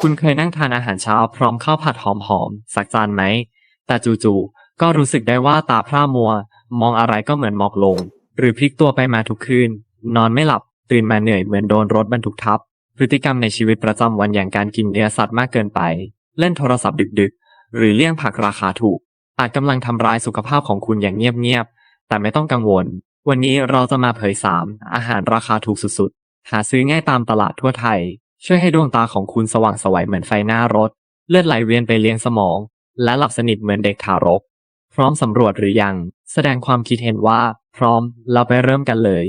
คุณเคยนั่งทานอาหารเช้าพร้อมข้าวผัดหอมๆสักจานไหม แต่จู่ๆก็รู้สึกได้ว่าตาพร่ามัว มองอะไรก็เหมือนหมอกลง หรือพลิกตัวไปมาทุกคืน นอนไม่หลับ ตื่นมาเหนื่อยเหมือนโดนรถบรรทุกทับ พฤติกรรมในชีวิตประจำวันอย่างการกินเนื้อสัตว์มากเกินไป เล่นโทรศัพท์ดึกๆ หรือเลี่ยงผักราคาถูก อาจกำลังทำร้ายสุขภาพของคุณอย่างเงียบๆ แต่ไม่ต้องกังวล วันนี้เราจะมาเผยสามอาหารราคาถูกสุดๆ หาซื้อง่ายตามตลาดทั่วไทย ช่วยให้ดวงตาของคุณสว่างสวัยเหมือนไฟหน้ารถ เลือดไหลเวียนไปเลี้ยงสมอง และหลับสนิทเหมือนเด็กทารก พร้อมสำรวจหรือยัง แสดงความคิดเห็นว่า พร้อมเราไปเริ่มกันเลย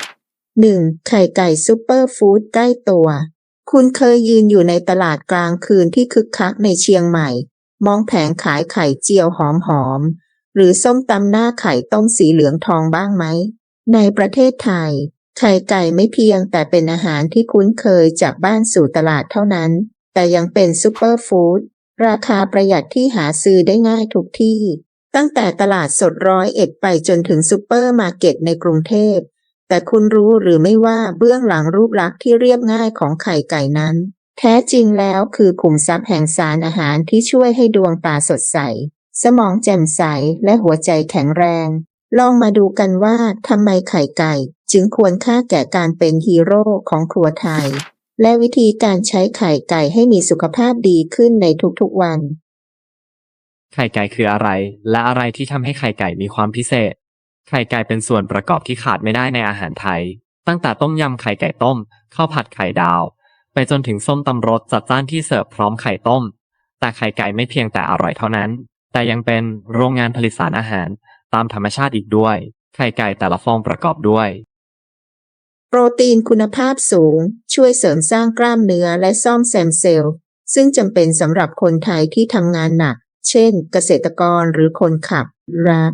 1. ไข่ไก่ซูเปอร์ฟู้ดใกล้ตัว คุณเคยยืนอยู่ในตลาดกลางคืนที่คึกคักในเชียงใหม่ มองแผงขายไข่เจียวหอมๆหรือส้มตำหน้าไข่ต้มสีเหลืองทองบ้างไหม ในประเทศไทย ไข่ไก่ไม่เพียงแต่เป็นอาหารที่คุ้นเคยจากบ้านสู่ตลาดเท่านั้น แต่ยังเป็นซูเปอร์ฟู้ดราคาประหยัดที่หาซื้อได้ง่ายทุกที่ ตั้งแต่ตลาดสดร้อยเอ็ดไปจนถึงซูเปอร์มาร์เก็ตในกรุงเทพ แต่คุณรู้หรือไม่ว่าเบื้องหลังรูปลักษณ์ที่เรียบง่ายของไข่ไก่นั้น แท้จริงแล้วคือขุมทรัพย์แห่งสารอาหารที่ช่วยให้ดวงตาสดใส สมองแจ่มใสและหัวใจแข็งแรง ลองมาดูกันว่าทำไมไข่ไก่ จึงควรค่าแก่การเป็นฮีโร่ของครัวไทย และวิธีการใช้ไข่ไก่ให้มีสุขภาพดีขึ้นในทุกๆวัน ไข่ไก่คืออะไร และอะไรที่ทำให้ไข่ไก่มีความพิเศษ ไข่ไก่เป็นส่วนประกอบที่ขาดไม่ได้ในอาหารไทย ตั้งแต่ต้มยำไข่ไก่ต้มข้าวผัดไข่ดาว ไปจนถึงส้มตำรสจัดจ้านที่เสิร์ฟพร้อมไข่ต้ม แต่ไข่ไก่ไม่เพียงแต่อร่อยเท่านั้น แต่ยังเป็นโรงงานผลิตสารอาหาร ตามธรรมชาติอีกด้วย ไข่ไก่แต่ละฟองประกอบด้วย โปรตีนคุณภาพสูง ช่วยเสริมสร้างกล้ามเนื้อและซ่อมแซมเซลล์ ซึ่งจำเป็นสำหรับคนไทยที่ทำงานหนัก เช่น เกษตรกรหรือคนขับรับ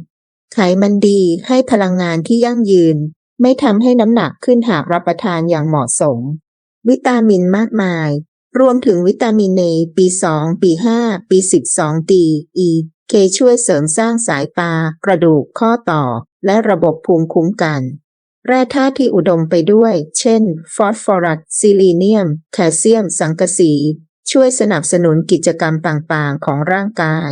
ไขมันดีให้พลังงานที่ยั่งยืน ไม่ทำให้น้ำหนักขึ้นหากรับประทานอย่างเหมาะสม วิตามินมากมาย รวมถึงวิตามิน A B2 B5 B12 D E K ช่วยเสริมสร้างสายตา กระดูก ข้อต่อ และระบบภูมิคุ้มกัน แร่ธาตุที่อุดมไปด้วย เช่น ฟอสฟอรัส ซิลีเนียม แคลเซียม สังกะสี ช่วยสนับสนุนกิจกรรมต่างๆ ของร่างกาย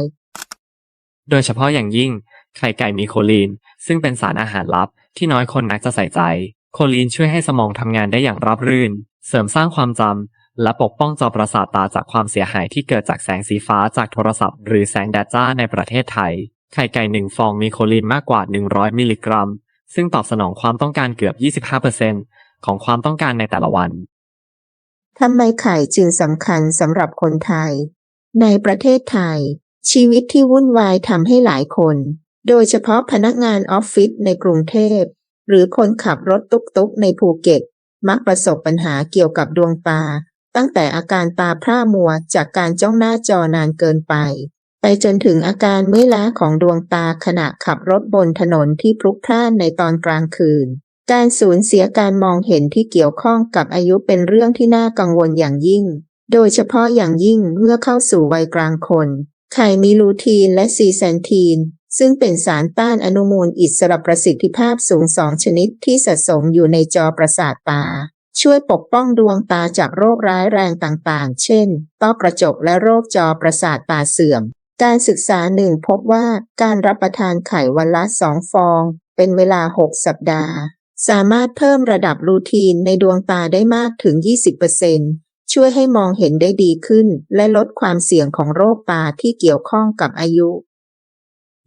โดยเฉพาะอย่างยิ่ง ไข่ไก่มีโคลีน ซึ่งเป็นสารอาหารลับที่น้อยคนนักจะใส่ใจ โคลีนช่วยให้สมองทำงานได้อย่างราบรื่น เสริมสร้างความจำ และปกป้องจอประสาทตาจากความเสียหายที่เกิดจากแสงสีฟ้าจากโทรศัพท์ หรือแสงแดดจ้าในประเทศไทย ไข่ไก่หนึ่งฟองมีโคลีนมากกว่า 100 มิลลิกรัม ซึ่งตอบสนองความต้องการเกือบ 25%ของความต้องการในแต่ละวันทำไมไข่จึงสำคัญสำหรับคนไทย ในประเทศไทย ชีวิตที่วุ่นวายทำให้หลายคน โดยเฉพาะพนักงานออฟฟิศในกรุงเทพ หรือคนขับรถตุ๊กๆในภูเก็ต มักประสบปัญหาเกี่ยวกับดวงตา ตั้งแต่อาการตาพร่ามัวจากการจ้องหน้าจอนานเกินไป ไปจนถึงอาการเมื่อยล้าของดวงตาขณะขับรถบนถนนที่พลุกพล่านในตอนกลางคืน การสูญเสียการมองเห็นที่เกี่ยวข้องกับอายุเป็นเรื่องที่น่ากังวลอย่างยิ่ง โดยเฉพาะอย่างยิ่งเมื่อเข้าสู่วัยกลางคน ไขมีลูทีนและซีแซนทีนซึ่งเป็นสารต้านอนุมูลอิสระประสิทธิภาพสูงสองชนิดที่สะสมอยู่ในจอประสาทตา ช่วยปกป้องดวงตาจากโรคร้ายแรงต่างๆ เช่น ต้อกระจกและโรคจอประสาทตาเสื่อม การศึกษาหนึ่งพบว่าการรับประทานไข่วันละสองฟอง เป็นเวลา 6 สัปดาห์ สามารถเพิ่มระดับลูทีนในดวงตาได้มากถึง 20%ช่วยให้มองเห็นได้ดีขึ้น และลดความเสี่ยงของโรคตาที่เกี่ยวข้องกับอายุ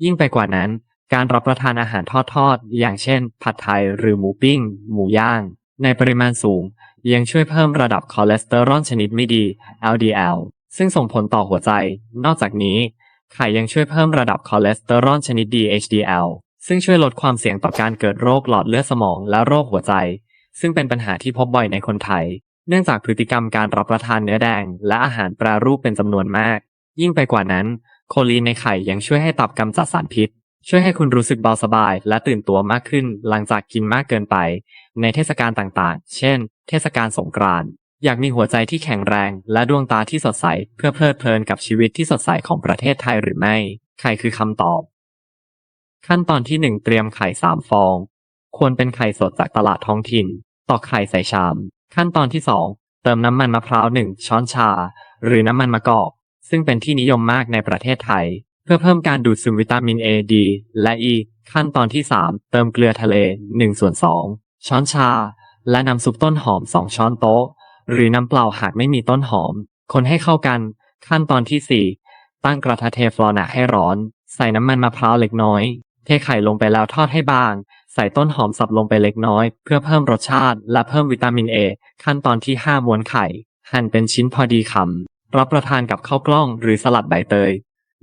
ยิ่งไปกว่านั้น การรับประทานอาหารทอดๆ อย่างเช่น ผัดไทยหรือหมูปิ้ง หมูย่าง ในปริมาณสูง ยังช่วยเพิ่มระดับคอเลสเตอรอลชนิดไม่ดี LDL ซึ่งส่งผลต่อหัวใจ นอกจากนี้ ไข่ยังช่วยเพิ่มระดับคอเลสเตอรอลชนิดดี HDL ซึ่งช่วยลดความเสี่ยงต่อการเกิดโรคหลอดเลือดสมองและโรคหัวใจ ซึ่งเป็นปัญหาที่พบบ่อยในคนไทย เนื่องจากพฤติกรรมการรับประทานเนื้อแดง และอาหารแปรรูปเป็นจำนวนมาก ยิ่งไปกว่านั้น โคลีนในไข่ยังช่วยให้ตับกำจัดสารพิษ ช่วยให้คุณรู้สึกเบาสบาย และตื่นตัวมากขึ้นหลังจากกินมากเกินไป ในเทศกาลต่างๆ เช่น เทศกาลสงกรานต์อยากมีหัวใจที่แข็งแรง และดวงตาที่สดใส เพื่อเพลิดเพลินกับชีวิตที่สดใสของประเทศไทยหรือไม่ ไข่คือคำตอบ ขั้นตอนที่ 1 เตรียมไข่ 3 ฟอง ควรเป็นไข่สดจากตลาดท้องถิ่น ตอกไข่ใส่ชาม ขั้นตอนที่ 2 เติมน้ำมันมะพร้าว 1 ช้อนชา หรือน้ำมันมะกอก ซึ่งเป็นที่นิยมมากในประเทศไทย เพื่อเพิ่มการดูดซึมวิตามิน A D และ E ขั้นตอนที่ 3 เติมเกลือทะเล1ส่วน2ช้อนชา และน้ำซุปต้นหอม 2 ช้อนโต๊ะ หรือน้ำเปล่าหากไม่มีต้นหอม คนให้เข้ากัน ขั้นตอนที่ 4 ตั้งกระทะเทฟลอนให้ร้อน ใส่น้ำมันมะพร้าวเล็กน้อย เทไข่ลงไปแล้วทอดให้บาง ใส่ต้นหอมสับลงไปเล็กน้อย เพื่อเพิ่มรสชาติ และเพิ่มวิตามิน A ขั้นตอนที่ 5 ม้วนไข่ หั่นเป็นชิ้นพอดีคำรับประทานกับข้าวกล้องหรือสลัดใบเตย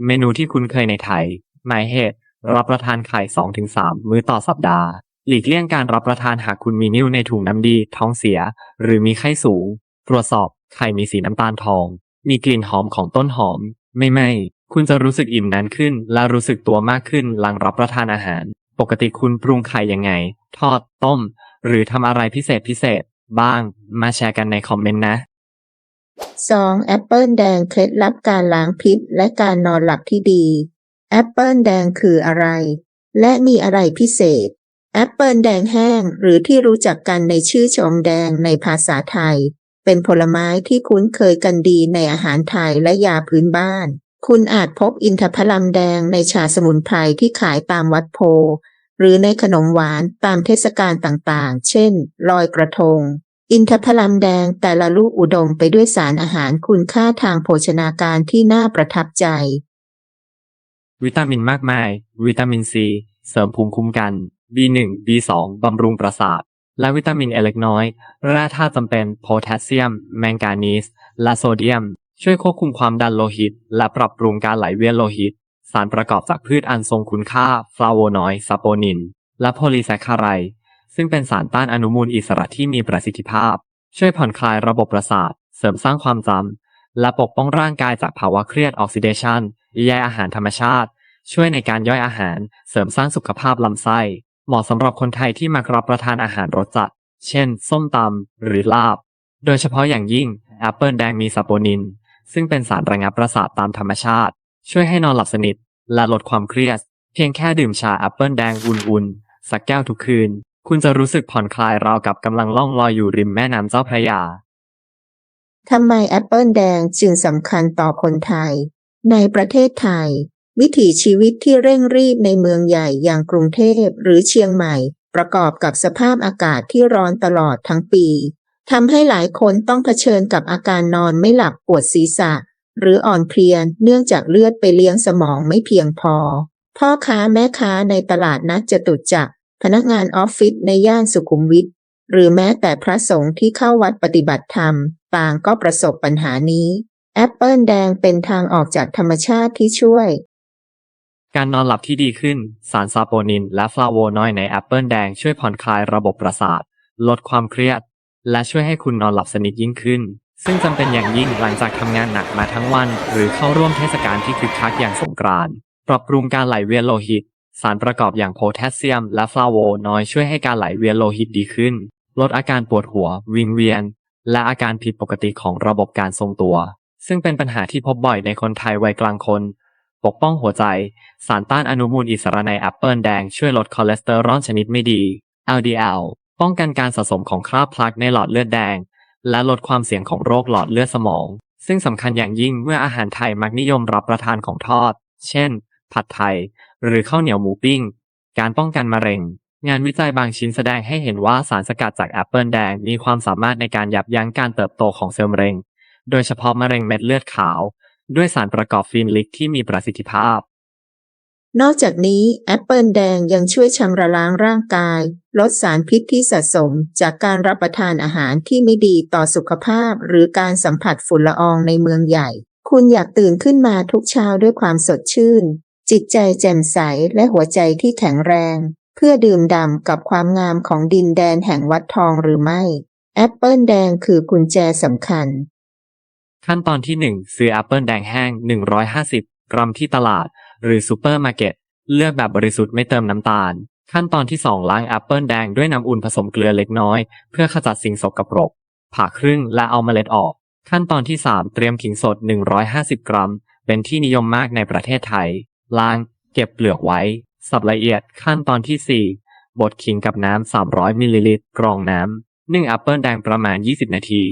เมนูที่คุ้นเคยในไทย หมายเหตุ รับประทานไข่ 2-3 มื้อต่อสัปดาห์ หลีกเลี่ยงการรับประทานหากคุณมีนิ่วในถุงน้ำดี ท้องเสีย หรือมีไข้สูง ตรวจสอบ ไข่มีสีน้ำตาลทอง มีกลิ่นหอมของต้นหอม ไม่ไม่ คุณจะรู้สึกอิ่มนานขึ้น และรู้สึกตัวมากขึ้นหลังรับประทานอาหาร ปกติคุณปรุงไข่ยังไง ทอด ต้ม หรือทำอะไรพิเศษพิเศษ บ้าง มาแชร์กันในคอมเมนต์นะ 2. แอปเปิลแดงเคล็ดลับการล้างพิษและการนอนหลับที่ดี แอปเปิลแดงคืออะไร และมีอะไรพิเศษ แอปเปิลแดงแห้งหรือที่รู้จักกันในชื่อชมแดงในภาษาไทย เป็นผลไม้ที่คุ้นเคยกันดีในอาหารไทยและยาพื้นบ้าน คุณอาจพบอินทผลัมแดงในชาสมุนไพรที่ขายตามวัดโพ หรือในขนมหวานตามเทศกาลต่างๆ เช่น ลอยกระทง อินทผลัมแดงแต่ละลูกอุดมไปด้วยสารอาหารคุณค่าทางโภชนาการที่น่าประทับใจ วิตามินมากมาย วิตามินซี เสริมภูมิคุ้มกัน B1 B2 บำรุงประสาท และวิตามินเอเล็กน้อยแร่ธาตุจำเป็นโพแทสเซียม แมงกานีส และโซเดียม ช่วยควบคุมความดันโลหิต และปรับปรุงการไหลเวียนโลหิต สารประกอบจากพืชอันทรงคุณค่าฟลาโวนอยด์ซาโปนิน และโพลีแซคคาไร ซึ่งเป็นสารต้านอนุมูลอิสระที่มีประสิทธิภาพ ช่วยผ่อนคลายระบบประสาท เสริมสร้างความจำ และปกป้องร่างกายจากภาวะเครียดออกซิเดชันใยอาหารธรรมชาติ ช่วยในการย่อยอาหาร เสริมสร้างสุขภาพลำไส้ เหมาะสำหรับคนไทยที่มักรับประทานอาหารรสจัด เช่น ส้มตำหรือลาบ โดยเฉพาะอย่างยิ่งแอปเปิลแดงมีซาโปนิน ซึ่งเป็นสารระงับประสาทตามธรรมชาติ ช่วยให้นอนหลับสนิท และลดความเครียด เพียงแค่ดื่มชาแอปเปิลแดงอุ่นๆสักแก้วทุกคืน คุณจะรู้สึกผ่อนคลายราวกับกำลังล่องลอยอยู่ริมแม่น้ำเจ้าพระยา ทำไมแอปเปิลแดงจึงสำคัญต่อคนไทย ในประเทศไทย วิถีชีวิตที่เร่งรีบในเมืองใหญ่อย่างกรุงเทพหรือเชียงใหม่ ประกอบกับสภาพอากาศที่ร้อนตลอดทั้งปีทำให้หลายคนต้องเผชิญกับอาการนอนไม่หลับปวดศีรษะ หรืออ่อนเพลียเนื่องจากเลือดไปเลี้ยงสมองไม่เพียงพอ พ่อค้าแม่ค้าในตลาดนัดจตุจักร พนักงานออฟฟิศในย่านสุขุมวิทหรือแม้แต่พระสงฆ์ที่เข้าวัดปฏิบัติธรรม ต่างก็ประสบปัญหานี้ แอปเปิลแดงเป็นทางออกจากธรรมชาติที่ช่วย การนอนหลับที่ดีขึ้น สารซาโปนิน และฟลาโวนอยด์ในแอปเปิลแดงช่วยผ่อนคลายระบบประสาท ลดความเครียด และช่วยให้คุณนอนหลับสนิทยิ่งขึ้น ซึ่งจำเป็นอย่างยิ่งหลังจากทำงานหนักมาทั้งวัน หรือเข้าร่วมเทศกาลที่คึกคักอย่างสงกรานต์ปรับปรุงการไหลเวียนโลหิต สารประกอบอย่างโพแทสเซียม และฟลาโวนอยช่วยให้การไหลเวียนโลหิตดีขึ้น ลดอาการปวดหัว วิงเวียน และอาการผิดปกติของระบบการทรงตัว ซึ่งเป็นปัญหาที่พบบ่อยในคนไทยวัยกลางคน ปกป้องหัวใจ สารต้านอนุมูลอิสระในแอปเปิลแดงช่วยลดคอเลสเตอรอลชนิดไม่ดี LDL ป้องกันการสะสมของคราบพลักในหลอดเลือดแดง และลดความเสี่ยงของโรคหลอดเลือดสมอง ซึ่งสำคัญอย่างยิ่งเมื่ออาหารไทยมักนิยมรับประทานของทอด เช่น ผัดไทย หรือข้าวเหนียวหมูปิ้ง การป้องกันมะเร็ง งานวิจัยบางชิ้นแสดงให้เห็นว่าสารสกัดจากแอปเปิลแดงมีความสามารถในการยับยั้งการเติบโตของเซลล์มะเร็ง โดยเฉพาะมะเร็งเม็ดเลือดขาว ด้วยสารประกอบฟีนลิกที่มีประสิทธิภาพ นอกจากนี้แอปเปิลแดงยังช่วยชำระล้างร่างกาย ลดสารพิษที่สะสม จากการรับประทานอาหารที่ไม่ดีต่อสุขภาพ หรือการสัมผัสฝุ่นละอองในเมืองใหญ่ คุณอยากตื่นขึ้นมาทุกเช้าด้วยความสดชื่น จิตใจแจ่มใสและหัวใจที่แข็งแรง เพื่อดื่มด่ำกับความงามของดินแดนแห่งวัดทองหรือไม่ แอปเปิลแดงคือกุญแจสำคัญ ขั้นตอนที่ 1 ซื้อแอปเปิลแดงแห้ง 150 กรัมที่ตลาด หรือซูเปอร์มาร์เก็ตเลือกแบบบริสุทธิ์ไม่เติมน้ำตาล ขั้นตอนที่ 2 ล้างแอปเปิลแดงด้วยน้ำอุ่นผสมเกลือเล็กน้อย เพื่อขจัดสิ่งสกปรก ผ่าครึ่งและเอาเมล็ดออก ขั้นตอนที่ 3 เตรียมขิงสด 150 กรัม เป็นที่นิยมมากในประเทศไทย ล้าง เก็บเปลือกไว้ สับละเอียดขั้นตอนที่ 4 บดขิงกับน้ำ 300มิลลิลิตรกรองน้ำนึ่งแอปเปิลแดงประมาณ 20 นาที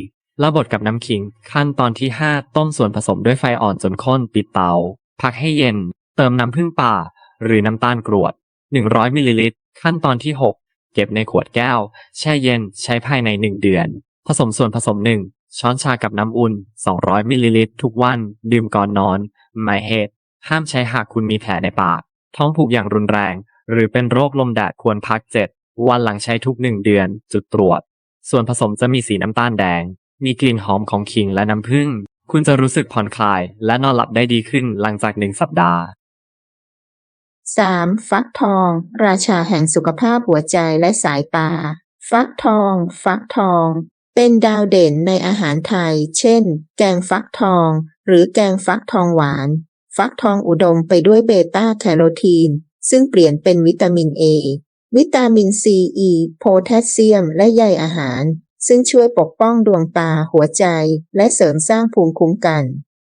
แล้วบดกับน้ำขิง ขั้นตอนที่ 5 ต้มส่วนผสมด้วยไฟอ่อนจนข้นปิดเตา พักให้เย็น เติมน้ำผึ้งป่า หรือน้ำตาลกรวด 100มิลลิลิตรขั้นตอนที่ 6 เก็บในขวดแก้ว แช่เย็นใช้ภายใน 1 เดือน ผสมส่วนผสม 1 ช้อนชากับน้ำอุ่น 200มิลลิลิตรทุกวัน ดื่มก่อนนอนหมายเห้ามใช้หากคุณมีแผลในปาก ท้องผูกอย่างรุนแรง หรือเป็นโรคลมแดดควรพัก 7 วันหลังใช้ทุก 1 เดือน จุดตรวจ ส่วนผสมจะมีสีน้ำตาลแดง มีกลิ่นหอมของขิงและน้ำผึ้ง คุณจะรู้สึกผ่อนคลาย และนอนหลับได้ดีขึ้นหลังจากหนึ่งสัปดาห์ 3. ฟักทอง ราชาแห่งสุขภาพหัวใจและสายตา ฟักทอง ฟักทอง เป็นดาวเด่นในอาหารไทย เช่น แกงฟักทอง หรือแกงฟักทองหวาน ฟักทองอุดมไปด้วยเบต้าแคโรทีน ซึ่งเปลี่ยนเป็นวิตามิน A วิตามิน C E โพแทสเซียม และใยอาหาร ซึ่งช่วยปกป้องดวงตาหัวใจ และเสริมสร้างภูมิคุ้มกัน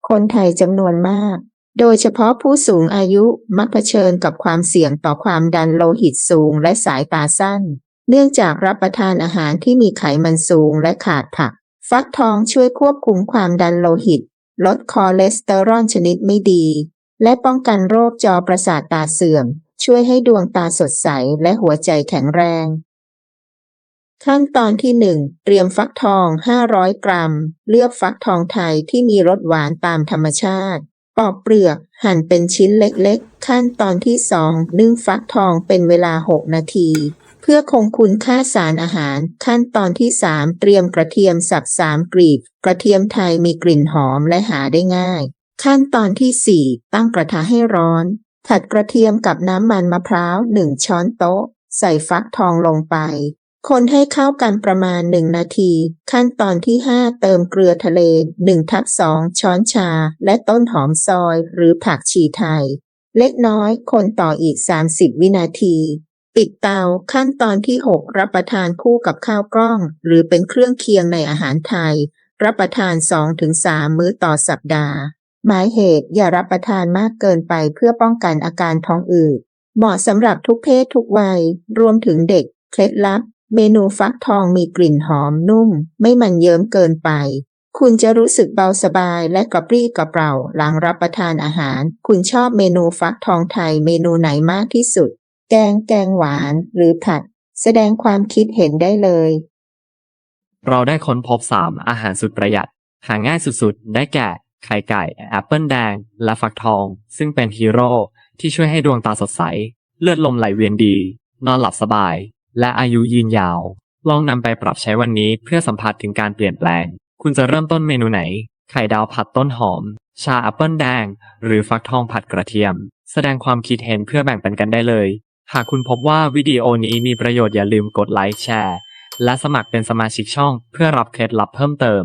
คนไทยจำนวนมาก โดยเฉพาะผู้สูงอายุมักเผชิญกับความเสี่ยงต่อความดันโลหิตสูงและสายตาสั้น เนื่องจากรับประทานอาหารที่มีไขมันสูงและขาดผัก ฟักทองช่วยควบคุมความดันโลหิต ลดคอเลสเตอรอลชนิดไม่ดี และป้องกันโรคจอประสาทตาเสื่อม ช่วยให้ดวงตาสดใสและหัวใจแข็งแรง ขั้นตอนที่ 1 เตรียมฟักทอง 500 กรัม เลือกฟักทองไทยที่มีรสหวานตามธรรมชาติ ปอกเปลือก หั่นเป็นชิ้นเล็กๆ ขั้นตอนที่ 2 นึ่งฟักทองเป็นเวลา 6 นาที พื่อคงคุณค่าสารอาหาร ขั้นตอนที่ 3 เตรียมกระเทียมสับสามกลีบกระเทียมไทยมีกลิ่นหอมและหาได้ง่าย ขั้นตอนที่ 4 ตั้งกระทะให้ร้อน ผัดกระเทียมกับน้ำมันมะพร้าว 1 ช้อนโต๊ะ ใส่ฟักทองลงไป คนให้เข้ากันประมาณ 1 นาที ขั้นตอนที่ 5 เติมเกลือทะเล1ทับ2ช้อนชา และต้นหอมซอยหรือผักชีไทย เล็กน้อยคนต่ออีก 30 วินาที ปิดเตาขั้นตอนที่ 6 รับประทานคู่กับข้าวกล้อง หรือเป็นเครื่องเคียงในอาหารไทย รับประทาน 2-3 มื้อต่อสัปดาห์ หมายเหตุอย่ารับประทานมากเกินไปเพื่อป้องกันอาการท้องอืดเหมาะสำหรับทุกเพศทุกวัย รวมถึงเด็ก เคล็ดลับ เมนูฟักทองมีกลิ่นหอมนุ่ม ไม่มันเยิ้มเกินไป คุณจะรู้สึกเบาสบายและกระปรี้กระเปร่าหลังรับประทานอาหาร คุณชอบเมนูฟักทองไทยเมนูไหนมากที่สุด แกงแกงหวานหรือผัด แสดงความคิดเห็นได้เลย เราได้ค้นพบ3อาหารสุดประหยัด หาง่ายสุดๆ ได้แก่ ไข่ไก่ แอปเปิลแดง และฟักทอง ซึ่งเป็นฮีโร่ที่ช่วยให้ดวงตาสดใส เลือดลมไหลเวียนดี นอนหลับสบาย และอายุยืนยาว ลองนำไปปรับใช้วันนี้เพื่อสัมผัสถึงการเปลี่ยนแปลง คุณจะเริ่มต้นเมนูไหน ไข่ดาวผัดต้นหอม ชาแอปเปิลแดง หรือฟักทองผัดกระเทียม แสดงความคิดเห็นเพื่อแบ่งปันกันได้เลย หากคุณพบว่าวิดีโอนี้มีประโยชน์อย่าลืมกดไลค์แชร์ และสมัครเป็นสมาชิกช่องเพื่อรับเคล็ดลับเพิ่มเติม